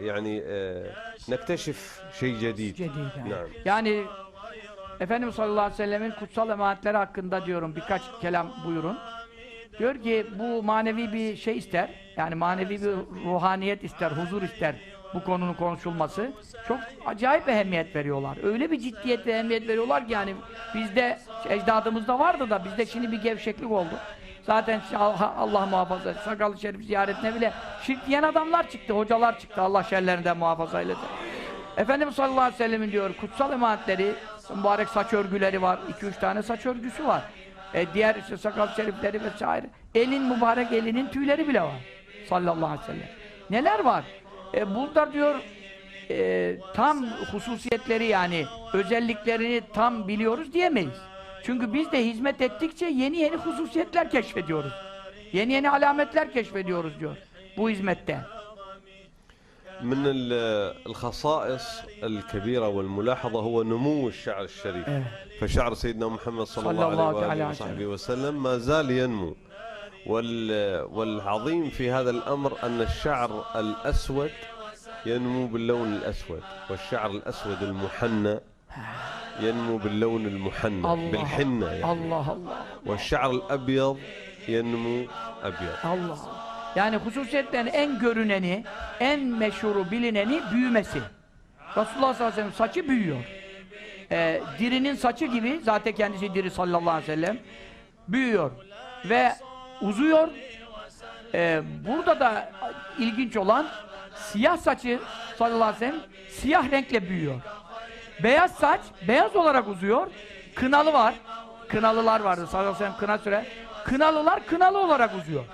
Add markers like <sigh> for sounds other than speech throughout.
يعني آه، نكتشف شيء جديد Cedid yani. نعم Yani Efendimiz sallallahu aleyhi ve sellemin kutsal emanetleri hakkında diyorum birkaç kelam buyurun. Diyor ki bu manevi bir şey ister. Yani manevi bir ruhaniyet ister, huzur ister bu konunun konuşulması. Çok acayip ehemmiyet veriyorlar. Öyle bir ciddiyet ve ehemmiyet veriyorlar ki yani bizde ecdadımızda vardı da bizde şimdi bir gevşeklik oldu. Zaten Allah, muhafaza sakalı şerif ziyaretine bile şirk diyen adamlar çıktı, hocalar çıktı. Allah şerlerinden muhafaza eylesin. Efendimiz sallallahu aleyhi ve sellemin diyor kutsal emanetleri, mübarek saç örgüleri var. 2-3 tane saç örgüsü var. E, diğer işte sakal şerifleri vesaire. Elin mübarek elinin tüyleri bile var. Sallallahu aleyhi ve sellem. Neler var? E, burada diyor e, tam hususiyetleri yani özelliklerini tam biliyoruz diyemeyiz. Çünkü biz de hizmet ettikçe yeni yeni hususiyetler keşfediyoruz. Yeni yeni alametler keşfediyoruz diyor bu hizmette. من ال- الخصائص الكبيرة والملاحظة هو نمو الشعر الشريف إيه. فشعر سيدنا محمد صلى الله عليه وآله وسلم ما زال ينمو وال- والعظيم في هذا الأمر أن الشعر الأسود ينمو باللون الأسود والشعر الأسود المحنى ينمو باللون المحنى Allah بالحنة يعني Allah Allah. والشعر الأبيض ينمو أبيض Allah. Yani hususiyetlerin en görüneni, en meşhuru, bilineni büyümesi. Resulullah sallallahu aleyhi ve sellem saçı büyüyor. Ee, dirinin saçı gibi, zaten kendisi diri sallallahu aleyhi ve sellem, büyüyor. Ve uzuyor. Ee, burada da ilginç olan, siyah saçı sallallahu aleyhi ve sellem, siyah renkle büyüyor. Beyaz saç, beyaz olarak uzuyor. Kınalı var. Kınalılar vardı sallallahu aleyhi ve sellem kına süre. Kınalılar kınalı olarak uzuyor.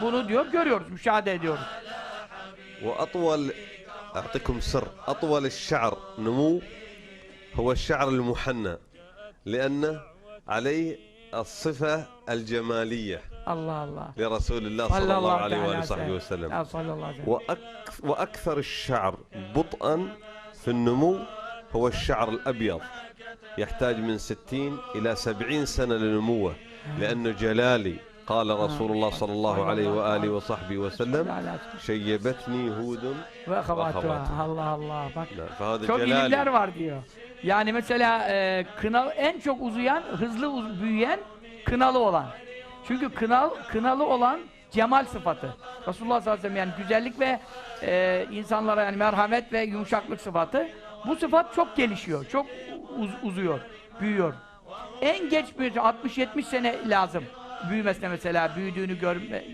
Bunu diyor görüyoruz, müşahede ediyoruz. وأطول أعطيكم سر أطول الشعر نمو هو الشعر المحنى لأنه عليه الصفة الجمالية Allah Allah. لرسول الله صلى الله عليه teala وآله وصحبه وسلم aleyhi ve sellem. وأك- وأكثر الشعر بطئا في النمو هو الشعر الأبيض يحتاج من 60 إلى 70 سنة لنموه لأنه جلالي قال رسول الله صلى الله عليه وآله وصحبه وسلم شيبتني هود Ve havatuha. Ve Allah Allah. Bak. نعم، فهذا Çok ilimler جلالي var diyor. Yani mesela e, kınalı en çok uzayan, hızlı uz- büyüyen kınalı olan. Çünkü kınal kınalı olan cemal sıfatı. Resulullah sallallahu aleyhi ve sellem yani güzellik ve e, insanlara yani merhamet ve yumuşaklık sıfatı. Bu sıfat çok gelişiyor, çok uz- uzuyor, büyüyor. En geç bir 60-70 sene lazım büyümesine mesela büyüdüğünü görme,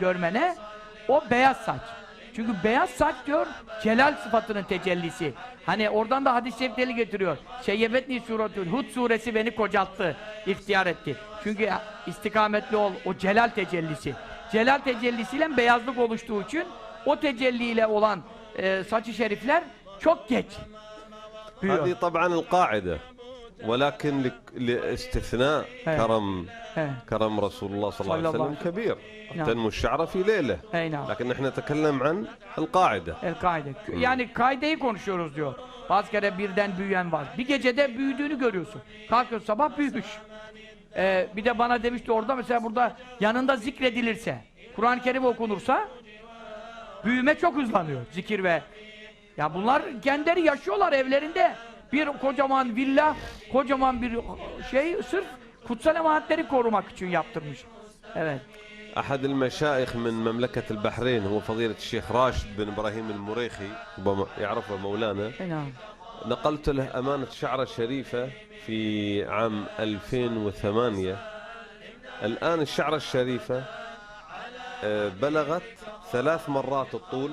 görmene o beyaz saç. Çünkü beyaz saç diyor celal sıfatının tecellisi. Hani oradan da hadis-i şerifleri getiriyor. Şeyyebetni suretül Hud suresi beni kocalttı, ihtiyar etti. Çünkü istikametli ol o celal tecellisi. Celal tecellisiyle beyazlık oluştuğu için o tecelliyle olan e, saçı şerifler çok geç. هذه طبعا القاعدة ولكن لك- لاستثناء إيه. كرم He. كرم رسول الله صلى الله عليه صلى الله وسلم كبير نعم. تنمو الشعرة في ليلة Ey nam. لكن نحن نتكلم عن القاعدة El kaide. Yani kaideyi konuşuyoruz diyor. Bazı kere birden büyüyen var. Bir gecede büyüdüğünü görüyorsun. Kalkıyorsun sabah büyümüş. Ee, bir de bana demişti orada mesela burada yanında zikredilirse, Kur'an-ı Kerim okunursa büyüme çok hızlanıyor. Zikir ve ya bunlar kendileri yaşıyorlar evlerinde. Bir kocaman villa, kocaman bir şey sırf kutsal emanetleri korumak için yaptırmış. Evet. أحد المشايخ من مملكة البحرين هو فضيلة الشيخ راشد بن إبراهيم المريخي ربما يعرفه مولانا Enam. نقلت له أمانة شعرة شريفة في عام 2008 الآن الشعرة الشريفة آه، بلغت ثلاث مرات الطول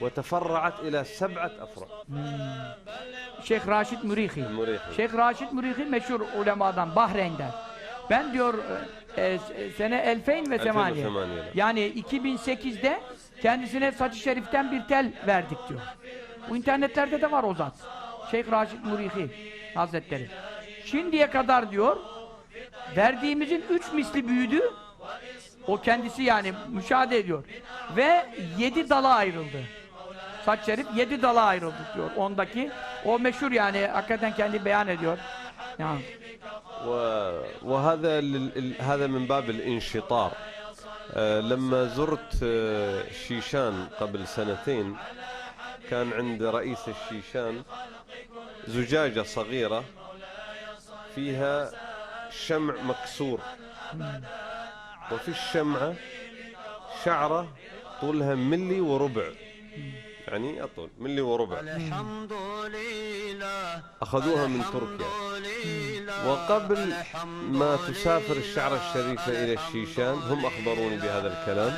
وتفرعت إلى سبعة أفرع Şeyh Raşid Mürihi. المريخي Şeyh Raşid Mürihi meşhur ulemadan Bahreyn'den. Ben diyor e, e, sene Elfeyn ve Semaniye. 2008'de. Yani 2008'de kendisine saçı şeriften bir tel verdik diyor. Bu internetlerde de var o zat. Şeyh Raşid Mürihi Hazretleri. Şimdiye kadar diyor verdiğimizin üç misli büyüdü. O kendisi yani müşahede ediyor. Ve yedi dala ayrıldı. Saç şerif yedi dala ayrıldı diyor. Ondaki o meşhur yani hakikaten kendi beyan ediyor. Yani وهذا هذا من باب الانشطار لما زرت الشيشان قبل سنتين كان عند رئيس الشيشان زجاجة صغيرة فيها شمع مكسور وفي الشمعة شعرة طولها ملي وربع يعني أطول ملي وربع الحمد لله أخذوها من تركيا. وقبل ما تسافر الشعرة الشريفة إلى الشيشان هم أخبروني بهذا الكلام.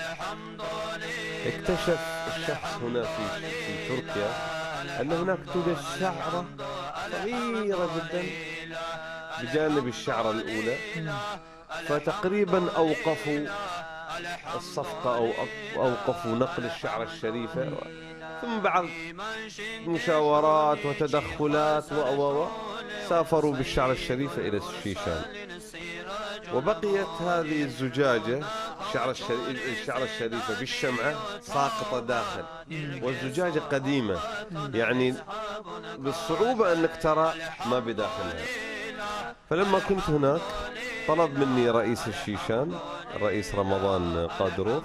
اكتشف الشخص هنا في, في تركيا أن هناك توجد شعرة صغيرة جدا بجانب الشعرة الأولى فتقريبا أوقفوا الصفقة أو- أوقفوا نقل الشعرة الشريفة ثم بعد مشاورات وتدخلات و سافروا بالشعر الشريفة إلى الشيشان. وبقيت هذه الزجاجة الشعر الشريف الشعر الشريفة بالشمعة ساقطة داخل. والزجاجة قديمة. يعني بالصعوبة أنك ترى ما بداخلها. فلما كنت هناك طلب مني رئيس الشيشان الرئيس رمضان قادروف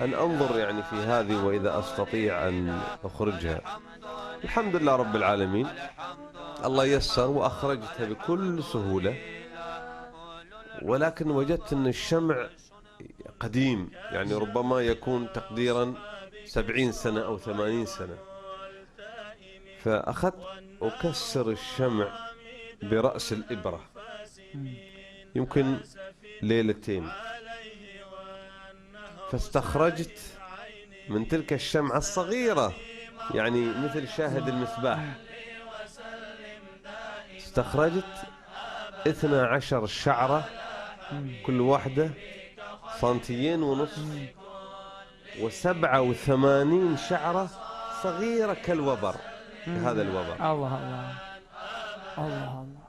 أن أنظر يعني في هذه وإذا أستطيع أن أخرجها. الحمد لله رب العالمين. الله يسر وأخرجتها بكل سهولة ولكن وجدت أن الشمع قديم يعني ربما يكون تقديرا سبعين سنة أو ثمانين سنة. فأخذت أكسر الشمع برأس الإبرة. يمكن ليلتين. فاستخرجت من تلك الشمعة الصغيرة يعني مثل شاهد المصباح استخرجت اثنا عشر شعرة كل واحدة سنتيين ونصف وسبعة وثمانين شعرة صغيرة كالوبر هذا الوبر. الله الله الله الله.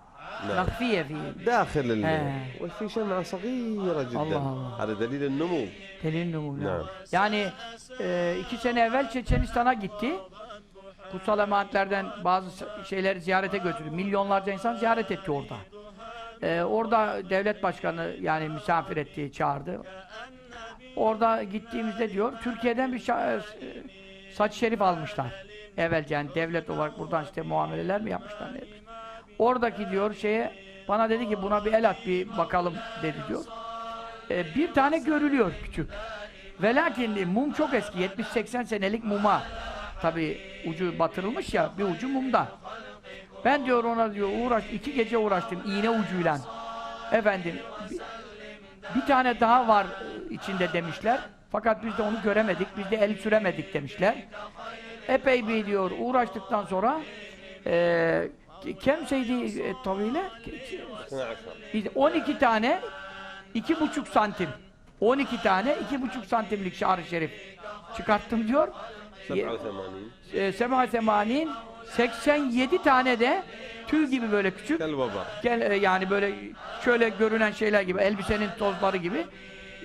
نعم. مخفية في داخل ال... آه. وفي شمعة صغيرة جدا الله الله. هذا دليل النمو telin numune. نعم. Yani e, iki sene evvel Çeçenistan'a gitti. Kutsal emanetlerden bazı şeyleri ziyarete götürdü. Milyonlarca insan ziyaret etti orada. E, orada devlet başkanı yani misafir etti, çağırdı. Orada gittiğimizde diyor, Türkiye'den bir şa- e, saç şerif almışlar. Evvelce yani devlet olarak buradan işte muameleler mi yapmışlar ne yapmışlar. Oradaki diyor şeye, bana dedi ki buna bir el at bir bakalım dedi diyor. E, bir tane görülüyor küçük. Ve lakin mum çok eski, 70-80 senelik muma. Tabi ucu batırılmış ya, bir ucu mumda. Ben diyor ona diyor uğraş, iki gece uğraştım iğne ucuyla. Efendim, bir, bir tane daha var içinde demişler. Fakat biz de onu göremedik, biz de el süremedik demişler. Epey bir diyor uğraştıktan sonra e, Kem seydi e, 12 tane iki buçuk santim. 12 tane iki buçuk santimlik şar-ı şerif çıkarttım diyor. Sema semanin 87 tane de tüy gibi böyle küçük. Gel baba. Gel, e, yani böyle şöyle görünen şeyler gibi, elbisenin tozları gibi.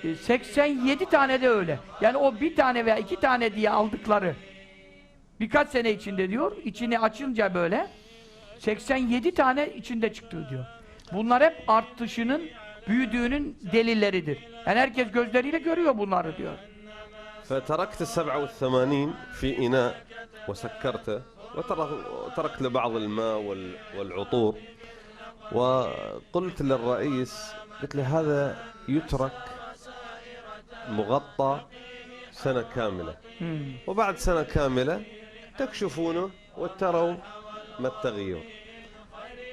E, 87 tane de öyle. Yani o bir tane veya iki tane diye aldıkları birkaç sene içinde diyor, içini açınca böyle 87 tane içinde çıktı diyor. Bunlar hep artışının büyüdüğünün delilleridir. Yani herkes gözleriyle görüyor bunları diyor. فتركت السبعة والثمانين في إناء وسكرته وترك- وتركت له بعض الماء وال- والعطور وقلت للرئيس قلت له هذا يترك مغطى سنة كاملة. وبعد سنة كاملة تكشفونه وتروا ما التغير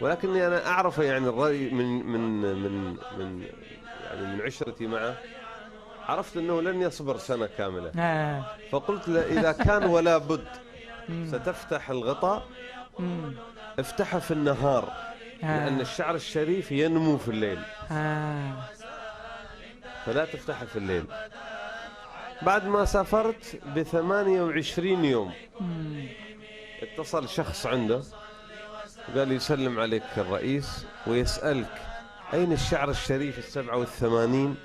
ولكني أنا أعرف يعني الرأي من من من من يعني من عشرتي معه عرفت أنه لن يصبر سنة كاملة. He. فقلت له إذا كان ولا بد <laughs> ستفتح الغطاء. افتحه في النهار لأن الشعر الشريف ينمو في الليل. He. فلا تفتحه في الليل. بعد ما سافرت ب 28 يوم اتصل شخص عنده قال يسلم عليك الرئيس ويسألك أين الشعر الشريف السبعة والثمانين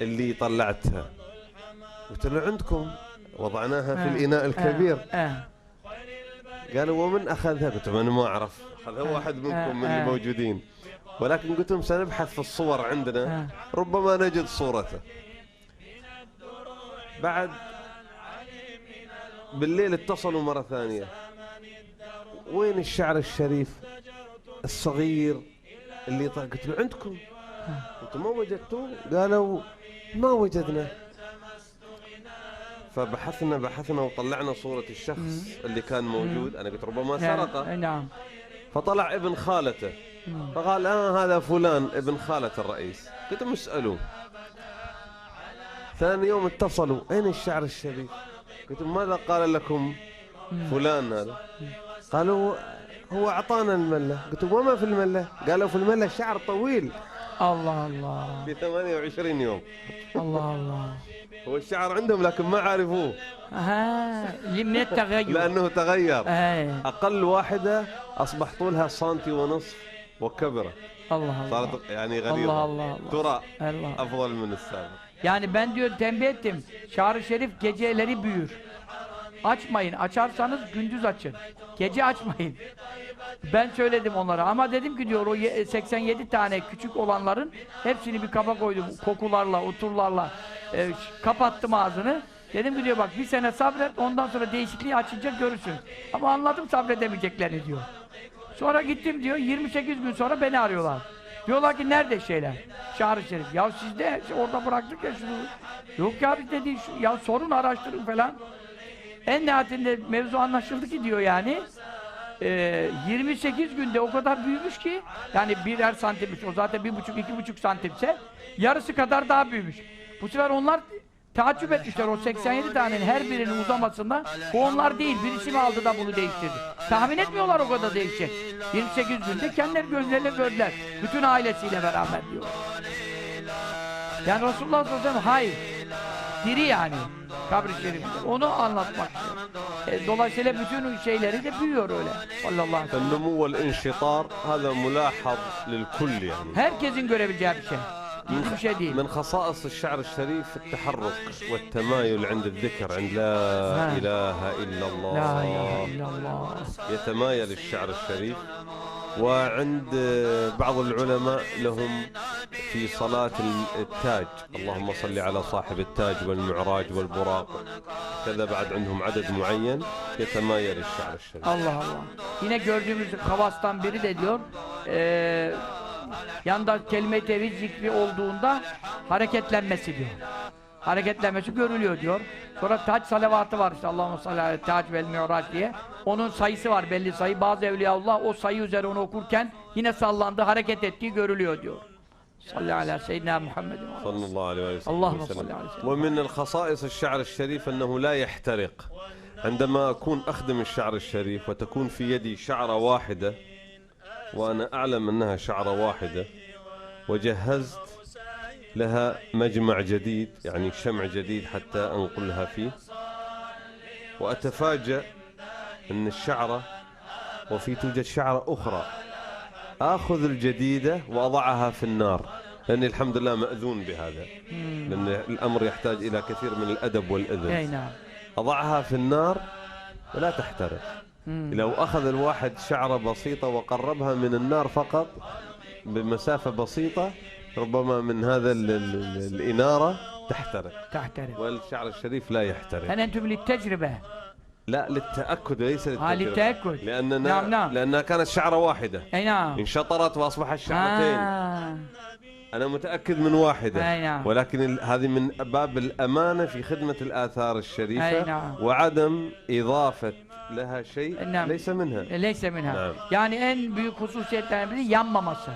اللي طلعتها قلت له عندكم وضعناها في آه. الإناء الكبير He. قالوا ومن أخذها قلت له أنا ما أعرف أخذها آه. واحد آه. منكم من آه. الموجودين ولكن قلت لهم سنبحث في الصور عندنا آه. ربما نجد صورته بعد بالليل اتصلوا مرة ثانية. وين الشعر الشريف الصغير اللي قلت له عندكم. قلت ما وجدتوه. قالوا ما وجدنا. فبحثنا بحثنا وطلعنا صورة الشخص اللي كان موجود. أنا قلت ربما سرقه. نعم نعم. فطلع ابن خالته. فقال آه هذا فلان ابن خالة الرئيس. قلت لهم اسألوه. ثاني يوم اتصلوا. أين الشعر الشريف؟ قلت ماذا قال لكم فلان هذا؟ قالوا هو أعطانا الملة. قلت وما في الملة؟ قالوا في الملة شعر طويل. الله الله. في 28 يوم. الله الله. هو الشعر عندهم لكن ما عرفوه. ها من التغير لأنه تغير. إيه. أقل واحدة أصبح طولها سنتي ونصف وكبرة Allah. صارت يعني غليظة Allah Allah. ترى Allah. أفضل من السابق. Yani ben diyor tembih ettim. Şarı Şerif geceleri büyür. Açmayın. Açarsanız gündüz açın. Gece açmayın. Ben söyledim onlara ama dedim ki diyor o ye- 87 tane küçük olanların hepsini bir kaba koydum kokularla, oturlarla e, kapattım ağzını. Dedim ki diyor bak bir sene sabret ondan sonra değişikliği açınca görürsün. Ama anladım sabredemeyeceklerini diyor. Sonra gittim diyor 28 gün sonra beni arıyorlar. Diyorlar ki nerede şeyler? Şahri Şerif. Ya siz de orada bıraktık ya şunu. Yok ya biz dedi şu, ya sorun araştırın falan. En nihayetinde mevzu anlaşıldı ki diyor yani. Ee, 28 günde o kadar büyümüş ki yani birer santimmiş o zaten bir buçuk iki buçuk santimse yarısı kadar daha büyümüş. Bu sefer onlar Taaccüp etmişler o 87 tanenin her birinin uzamasında bu onlar değil. Birisi mi aldı da bunu değiştirdi? Tahmin etmiyorlar o kadar değişecek. 28 günde kendileri gözleriyle gördüler. Bütün ailesiyle beraber diyor. Yani Resulullah sallallahu aleyhi ve sellem hayır. Diri yani. Kabri şerifinde. Onu anlatmak. E, dolayısıyla bütün şeyleri de büyüyor öyle. Sallallahu aleyhi. Herkesin görebileceği bir şey. Gizli bir şey değil. من خصائص الشعر الشريف التحرك والتمايل عند الذكر عند لا. إله إلا La ilahe الله illallah. يتمايل الشعر الشريف وعند بعض العلماء لهم في صلاة التاج اللهم صل على صاحب التاج والمعراج والبراق كذا بعد عندهم عدد معين يتمايل الشعر الشريف Allah Allah. Yine gördüğümüz havastan biri de diyor yanında kelime-i tevhid zikri olduğunda hareketlenmesi diyor. Hareketlenmesi görülüyor diyor. Sonra taç salavatı var işte Allahümme salli aleyhi tac vel mi'raç diye. Onun sayısı var belli sayı. Bazı evliyaullah o sayı üzere onu okurken yine sallandı, hareket ettiği görülüyor diyor. Salli ala seyyidina Muhammedin. ve صلى الله عليه وآله اللهم وسلم صل على سيدنا ومن الخصائص الشعر الشريف أنه لا يحترق عندما أكون أخدم الشعر الشريف وتكون في يدي شعرة واحدة وأنا أعلم أنها شعرة واحدة وجهزت لها مجمع جديد يعني شمع جديد حتى أنقلها فيه. وأتفاجأ أن الشعرة وفي توجد شعرة أخرى آخذ الجديدة وأضعها في النار. لأني الحمد لله مأذون بهذا لأن الأمر يحتاج إلى كثير من الأدب والإذن. nam. أضعها في النار ولا تحترق. لو أخذ الواحد شعرة بسيطة وقربها من النار فقط بمسافة بسيطة ربما من هذا ال- ال- الإنارة تحترق Tahterim. والشعر الشريف لا يحترق En entüm littecrübe. لا للتأكد وليس آه، للتجربة للتأكد. لأننا نعم، نعم. لأنها كانت شعرة واحدة Ey nam. انشطرت وأصبحت شعرتين Ha. أنا متأكد من واحدة أي نعم. ولكن هذه من باب الأمانة في خدمة الآثار أي الشريفة نعم. وعدم إضافة leha şey Nem. leyse minha. E, leyse minha. Evet. Yani en büyük hususiyetlerinden biri yanmaması.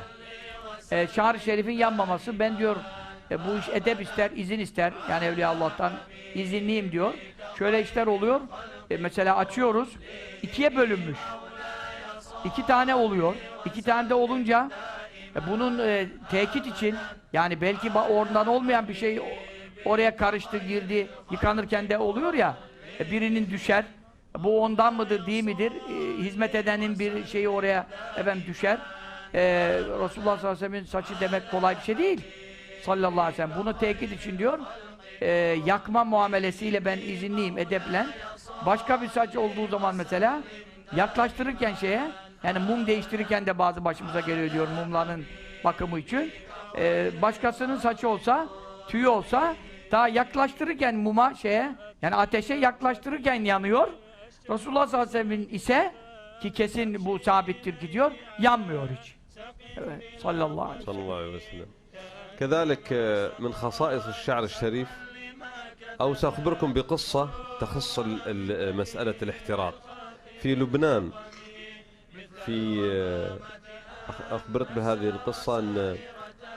Ee, Şahri Şerif'in yanmaması. Ben diyor e, bu iş edep ister, izin ister. Yani Evliya Allah'tan izinliyim diyor. Şöyle işler oluyor. E, mesela açıyoruz. ikiye bölünmüş. İki tane oluyor. İki tane de olunca e, bunun e, tekit için yani belki oradan olmayan bir şey oraya karıştı, girdi, yıkanırken de oluyor ya. E, birinin düşer, bu ondan mıdır, değil midir? E, hizmet edenin bir şeyi oraya efendim düşer. E, Resulullah sallallahu aleyhi ve sellem'in saçı demek kolay bir şey değil. Sallallahu aleyhi ve sellem. Bunu tekit için diyor. e, yakma muamelesiyle ben izinliyim edeple. Başka bir saç olduğu zaman mesela yaklaştırırken şeye yani mum değiştirirken de bazı başımıza geliyor diyor mumların bakımı için. Ee, başkasının saçı olsa, tüyü olsa daha yaklaştırırken muma şeye yani ateşe yaklaştırırken yanıyor. Resulullah sallallahu aleyhi ve sellem'in ise ki kesin bu sabittir gidiyor yanmıyor hiç. Evet, sallallahu aleyhi ve sellem. صلى الله عليه وسلم كذلك من خصائص الشعر الشريف أو سأخبركم بقصة تخص مسألة الاحتراق في لبنان في أخ- أخبرت بهذه القصة أن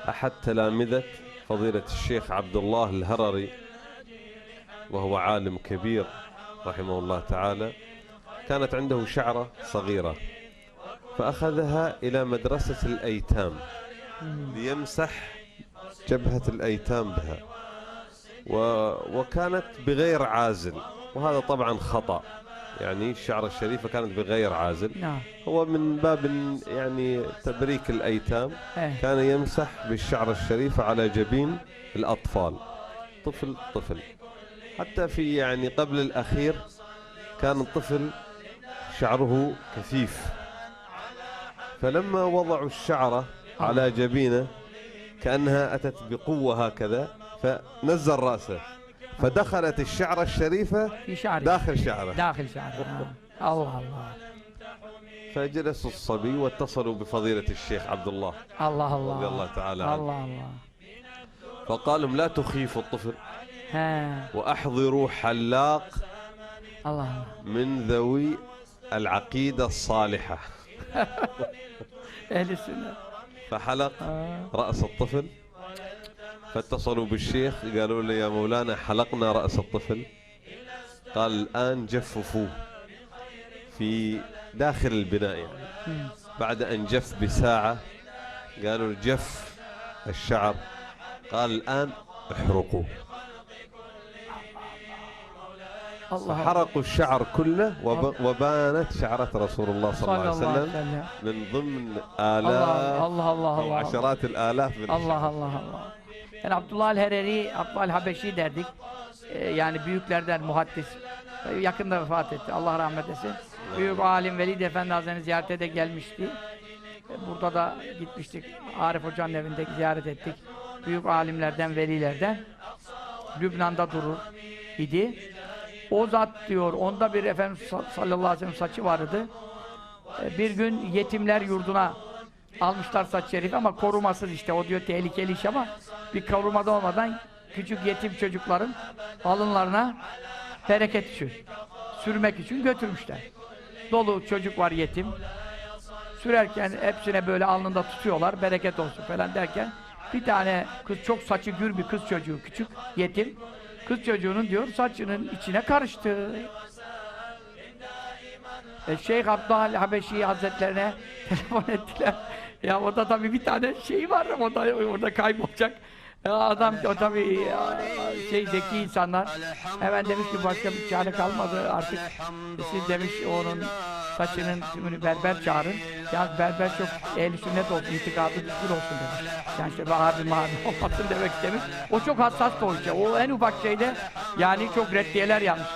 أحد تلامذة فضيلة الشيخ عبد الله الهرري وهو عالم كبير رحمه الله تعالى كانت عنده شعرة صغيرة فأخذها إلى مدرسة الأيتام ليمسح جبهة الأيتام بها و... وكانت بغير عازل وهذا طبعا خطأ يعني الشعرة الشريفة كانت بغير عازل Ha, هو من باب يعني تبريك الأيتام evet. كان يمسح بالشعرة الشريفة على جبين الأطفال طفل طفل حتى في يعني قبل الأخير كان الطفل شعره كثيف فلما وضعوا الشعرة على جبينة كأنها أتت بقوة هكذا فنزل رأسه فدخلت الشعرة الشريفة Bir şari. داخل شعره Dahil şari. Ha. Allah Allah. فجلس الصبي واتصلوا بفضيلة الشيخ عبد الله Allah Allah. رضي الله تعالى عنه Allah Allah. فقال لهم لا تخيفوا الطفل. وأحضروا حلاق Allah. من ذوي العقيدة الصالحة Ehli sünnet. فحلق Ha. رأس الطفل فاتصلوا بالشيخ قالوا له يا مولانا حلقنا رأس الطفل قال الآن جففوه في داخل البناء يعني. بعد أن جف بساعة قالوا جف الشعر قال الآن احرقوه Allah Allah. حرقوا الشعر كله وب... وبانت شعرة رسول الله صلى الله عليه Sallallahu aleyhi ve وسلم sellem. من ضمن Allah آلاف Allah Allah أو Allah. عشرات الآلاف من Allah Allah Allah. Yani Abdullah el-Hereri, Abdullah el-Habeşi derdik. Ee, yani büyüklerden muhaddis. Ee, yakında vefat etti. Allah rahmet eylesin. Büyük alim Velid Efendi Hazretleri'ni ziyarete de gelmişti. Ee, Burada da gitmiştik. Arif Hoca'nın evinde ziyaret ettik. Büyük alimlerden, velilerden. Lübnan'da durur idi. O zat diyor, onda bir Efendimiz sa- sallallahu aleyhi ve sellem saçı vardı. Ee, Bir gün yetimler yurduna almışlar saç şerif ama korumasız işte. O diyor tehlikeli iş ama bir korumada olmadan küçük yetim çocukların alınlarına bereket için, sürmek için götürmüşler. Dolu çocuk var yetim. Sürerken hepsine böyle alnında tutuyorlar, bereket olsun falan derken bir tane kız çok saçı gür bir kız çocuğu küçük, yetim. Kız çocuğunun diyor saçının içine karıştı. E, Şeyh Abdal Habeşi Hazretlerine <laughs> telefon ettiler. Ya o tabii bir tane şey var o da orada kaybolacak. Adam o ya, şey zeki insanlar. Hemen demiş ki başka bir çare kalmadı artık. Siz demiş onun saçının tümünü berber çağırın. Yalnız berber çok ehli sünnet olsun, itikadı düzgün olsun demiş. Yani işte abi mavi <laughs> olmasın demek istemiş. O çok hassas da o en ufak şeyde yani çok reddiyeler yanlış.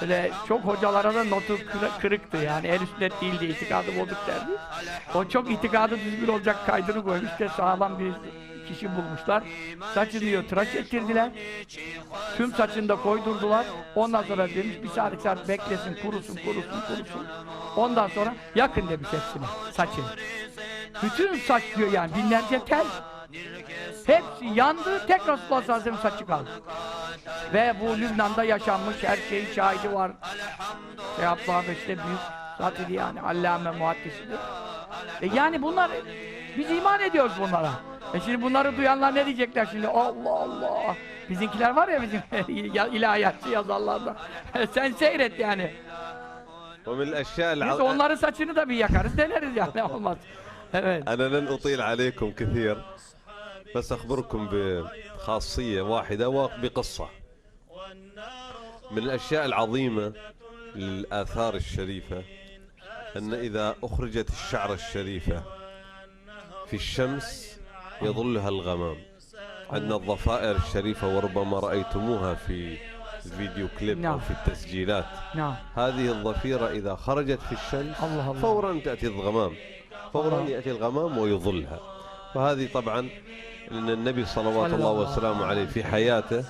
Böyle çok hocalara da notu kırı- kırıktı yani el sünnet değildi, itikadı bozuk derdi. O çok itikadı düzgün olacak kaydını koymuş de sağlam bir kişi bulmuşlar. Saçını diyor tıraş ettirdiler. Tüm saçını da koydurdular. Ondan sonra demiş bir saat saat beklesin, kurusun, kurusun, kurusun. Ondan sonra yakın demiş hepsine saçını. Bütün saç diyor yani binlerce tel. Hepsi yandı, tek Resulullah sallallahu aleyhi ve sellem saçı kaldı. Ve bu Lübnan'da yaşanmış her şeyin şahidi var. Şey Abdullah işte büyük zaten yani allame muhaddisidir. E yani bunlar biz iman ediyoruz bunlara. E şimdi bunları duyanlar ne diyecekler şimdi? Allah Allah. Bizimkiler var ya bizim <laughs> ya- ilahiyatçı yazarlarda. Sen seyret yani. ومن الأشياء Biz الع... onların saçını da bir yakarız deneriz yani <laughs> olmaz. Evet. أنا لن أطيل عليكم كثير بس أخبركم بخاصية واحدة وبقصة من الأشياء العظيمة للآثار الشريفة أن إذا أخرجت الشعرة الشريفة في الشمس يظلها الغمام عندنا الضفائر الشريفة وربما رأيتموها في الفيديو كليب أو نعم. في التسجيلات نعم. هذه الضفيرة إذا خرجت في الشمس الله الله. فورا تأتي الغمام فورا الله. يأتي الغمام ويظلها فهذه طبعا لأن النبي صلوات صلى الله الله وسلامه عليه في حياته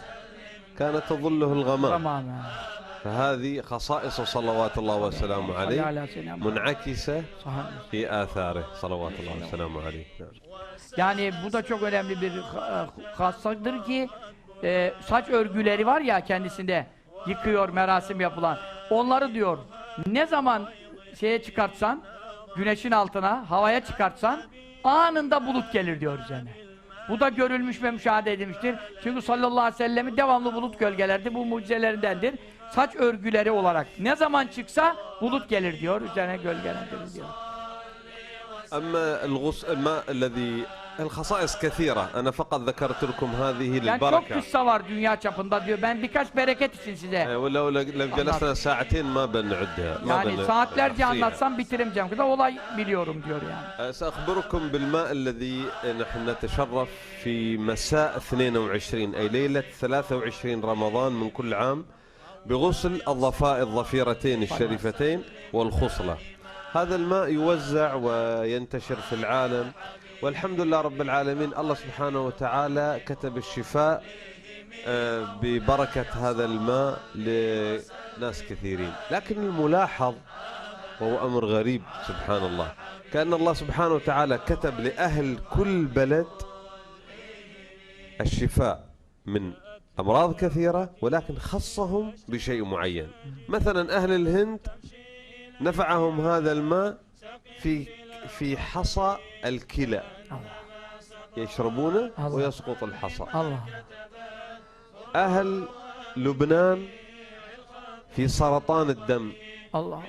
كانت تظله الغمام Tamam. فهذه خصائص صلوات الله وسلامه عليه Ala selam. منعكسة Sahabe. في آثاره صلوات الله وسلامه عليه نعم. Yani bu da çok önemli bir ha- hastalıktır ki e, saç örgüleri var ya kendisinde yıkıyor merasim yapılan. Onları diyor ne zaman şeye çıkartsan güneşin altına havaya çıkartsan anında bulut gelir diyor üzerine. Bu da görülmüş ve müşahede edilmiştir. Çünkü sallallahu aleyhi ve sellem'i devamlı bulut gölgelerdi. Bu mucizelerindendir. Saç örgüleri olarak ne zaman çıksa bulut gelir diyor. Üzerine gölgelendirir diyor. Ama el-gusl ma الخصائص كثيرة أنا فقط ذكرت لكم هذه Yani çok للبركة kıssa var dünya çapında diyor. Ben birkaç bereket için size. ولو لو جلسنا ساعتين ما بنعدها ما Yani بن- saatlerce نحصيها. anlatsam bitiremeyeceğim kadar olay biliyorum diyor yani. سأخبركم بالماء الذي نحن نتشرف في مساء 22 أي ليلة 23 رمضان من كل عام بغسل الضفاء الضفيرتين الشريفتين والخصلة هذا الماء يوزع وينتشر في العالم والحمد لله رب العالمين. الله سبحانه وتعالى كتب الشفاء آه، ببركة هذا الماء لناس كثيرين. لكن الملاحظ وهو أمر غريب سبحان الله كأن الله سبحانه وتعالى كتب لأهل كل بلد الشفاء من أمراض كثيرة ولكن خصهم بشيء معين. مثلا أهل الهند نفعهم هذا الماء في في حصى الكلى. يشربونه الله. ويسقط الحصى. Allah أهل لبنان في سرطان الدم. Allah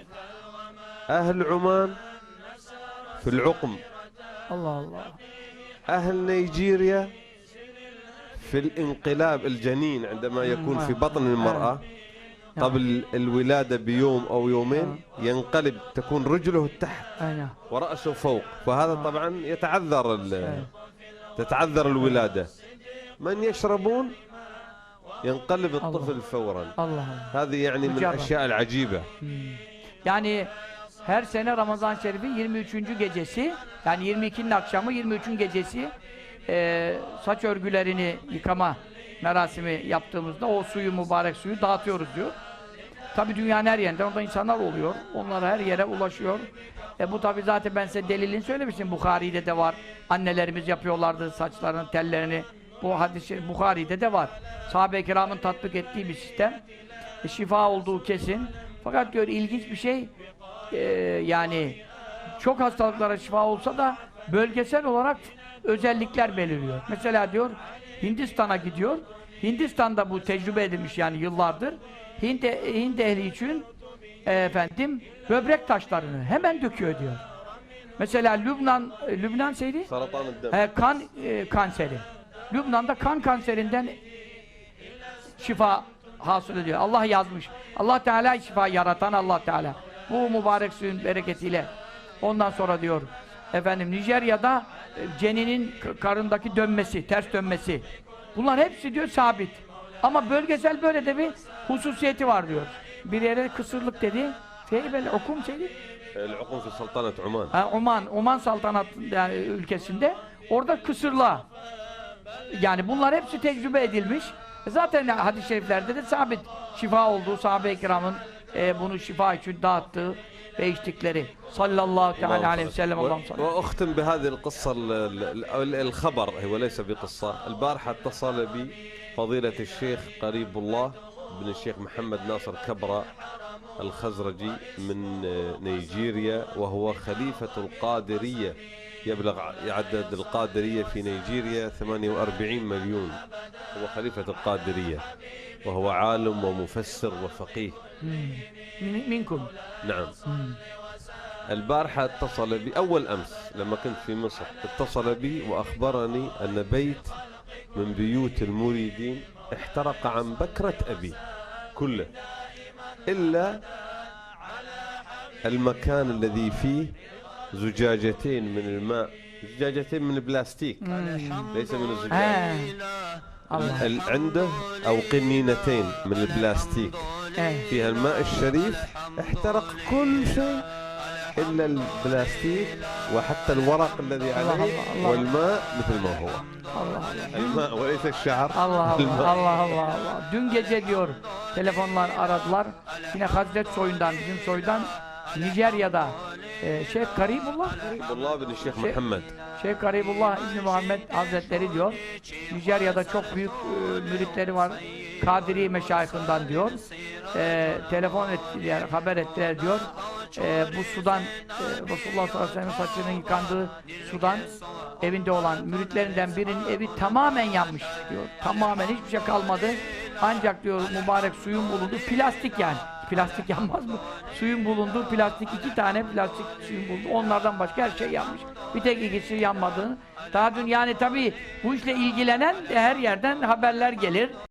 أهل عمان في العقم. Allah Allah. أهل نيجيريا في الانقلاب الجنين عندما يكون في بطن المرأة. قبل الولادة بيوم أو يومين ينقلب تكون رجله تحت Aynen. ورأسه فوق فهذا طبعا يتعذر ال- تتعذر الولادة من يشربون ينقلب الطفل فورا Allah Allah. هذه يعني من مجرد. الأشياء العجيبة Yani her sene Ramazan Şerif'in 23. gecesi yani 22'nin akşamı 23'ün gecesi eee, saç örgülerini yıkama merasimi yaptığımızda o suyu mübarek suyu dağıtıyoruz diyor. Tabi dünyanın her yerinde orada insanlar oluyor. Onlar her yere ulaşıyor. E bu tabi zaten ben size delilini söylemiştim. Bukhari'de de var. Annelerimiz yapıyorlardı saçlarının tellerini. Bu hadis Bukhari'de de var. Sahabe-i kiramın tatbik ettiği bir sistem. E, şifa olduğu kesin. Fakat diyor ilginç bir şey e, yani çok hastalıklara şifa olsa da bölgesel olarak özellikler belirliyor. Mesela diyor Hindistan'a gidiyor. Hindistan'da bu tecrübe edilmiş yani yıllardır. Hint, Hint ehli için e, efendim böbrek taşlarını hemen döküyor diyor. Mesela Lübnan e, Lübnan şeydi? E, kan e, kanseri. Lübnan'da kan kanserinden şifa hasıl ediyor. Allah yazmış. Allah Teala şifa yaratan Allah Teala. Bu mübarek suyun bereketiyle. Ondan sonra diyor efendim Nijerya'da e, ceninin karındaki dönmesi, ters dönmesi Bunlar hepsi diyor sabit. Ama bölgesel böyle de bir hususiyeti var diyor. Bir yere kısırlık dedi. Şey böyle okum şeydi. El-Ukum fi saltanat Oman. Ha, Oman, Oman saltanat yani ülkesinde. Orada kısırla. Yani bunlar hepsi tecrübe edilmiş. Zaten hadis-i şeriflerde de sabit şifa olduğu, sahabe-i kiramın e, bunu şifa için dağıttığı ve içtikleri. Sallallahu teala aleyhi ve sellem Allah'ım و- sallallahu وأختم بهذه القصة ال- ال- ال- الخبر هو ليس بقصة. البارحة اتصل بي فضيله الشيخ قريب الله بن الشيخ محمد ناصر كبرى الخزرجي من نيجيريا وهو خليفة القادرية يبلغ عدد القادرية في نيجيريا 48 مليون. هو خليفة القادرية وهو عالم ومفسر وفقيه. Min- minkum. نعم. البارحة اتصل بي أول أمس لما كنت في مصر اتصل بي وأخبرني أن بيت من بيوت المريدين احترق عن بكرة أبي كله إلا المكان الذي فيه زجاجتين من الماء زجاجتين من البلاستيك. ليس من الزجاج. He. Allah. ال- عنده أو قنينتين من البلاستيك He. فيها الماء الشريف احترق كل شيء إلا البلاستيك وحتى الورق الذي الله عليه الله الله. والماء مثل ما هو Allah Allah. الماء وليس الشعر Allah Allah الماء. Allah Allah Allah. Dün gece diyor telefonlar aradılar. Yine Hazret soyundan bizim soydan Nijerya'da e, Şeyh Karibullah Karibullah bin Şeyh Muhammed. Şeyh Karibullah İbni Muhammed Hazretleri diyor Nijerya'da çok büyük e, müritleri var Kadiri meşayihinden diyor. E, telefon ettiler haber ettiler diyor. E, bu sudan e, Resulullah sallallahu aleyhi ve sellem'in saçının yıkandığı sudan evinde olan müritlerinden birinin evi tamamen yanmış diyor. Tamamen hiçbir şey kalmadı. Ancak diyor mübarek suyun bulundu plastik yani. Plastik yanmaz mı? Suyun bulunduğu plastik iki tane plastik suyun bulunduğu onlardan başka her şey yanmış. Bir tek ikisi yanmadığını. Daha dün yani tabii bu işle ilgilenen her yerden haberler gelir.